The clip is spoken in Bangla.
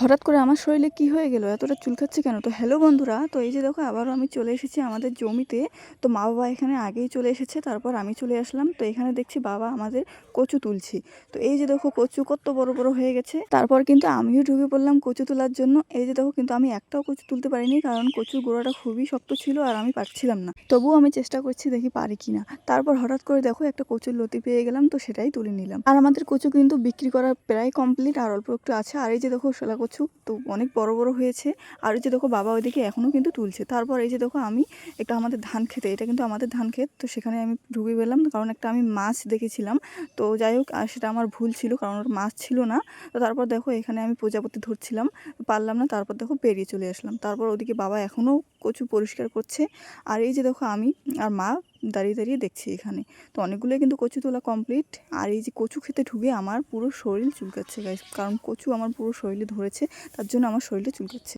হঠাৎ করে আমার শরীরে কি হয়ে গেল? এতটা চুলকাচ্ছে কেন? তো হ্যালো বন্ধুরা, তো এই যে দেখো, আবারও আমি চলে এসেছি আমাদের জমিতে। তো মা বাবা এখানে আগেই চলে এসেছে, তারপর আমি চলে আসলাম। তো এখানে দেখছি বাবা আমাদের কচু তুলছি। তো এই যে দেখো, কচু কত বড় বড় হয়ে গেছে। তারপর কিন্তু আমিও ঢুকে পড়লাম কচু তোলার জন্য। এই যে দেখো, কিন্তু আমি একটাও কচু তুলতে পারিনি, কারণ কচুর গোড়াটা খুবই শক্ত ছিল আর আমি পারছিলাম না। তবুও আমি চেষ্টা করছি দেখি পারি কিনা তারপর হঠাৎ করে দেখো, একটা কচুর লতি পেয়ে গেলাম, তো সেটাই তুলে নিলাম। আর আমাদের কচু কিন্তু বিক্রি করা প্রায় কমপ্লিট আর অল্প একটু আছে। আর এই যে দেখো, শোলা তো অনেক বড় বড় হয়েছে। আর এই যে দেখো, বাবা ওইদিকে এখনও কিন্তু তুলছে। তারপর এই যে দেখো, আমি একটা আমাদের ধান খেতে, এটা কিন্তু আমাদের ধান ক্ষেত, তো সেখানে আমি ঢুকে গেলাম। কারণ একটা আমি মাছ দেখেছিলাম। তো যাই হোক, আর সেটা আমার ভুল ছিল, কারণ ওর মাছ ছিল না। তো তারপর দেখো, এখানে আমি প্রজাপতি ধরছিলাম। পারলাম না, তারপর দেখো বেরিয়ে চলে আসলাম। তারপর ওদিকে বাবা এখনও কচু পরিষ্কার করছে। আর এই যে দেখো, আমি আর মা দাঁড়িয়ে দাঁড়িয়ে দেখছি এখানে। তো অনেকগুলোই কিন্তু কচু তোলা কমপ্লিট আর এই যে কচু খেতে ঢুকে আমার পুরো শরীর চুলকাচ্ছে গাইস কারণ কচু আমার পুরো শরীরে ধরেছে, তার জন্য আমার শরীরে চুলকাচ্ছে।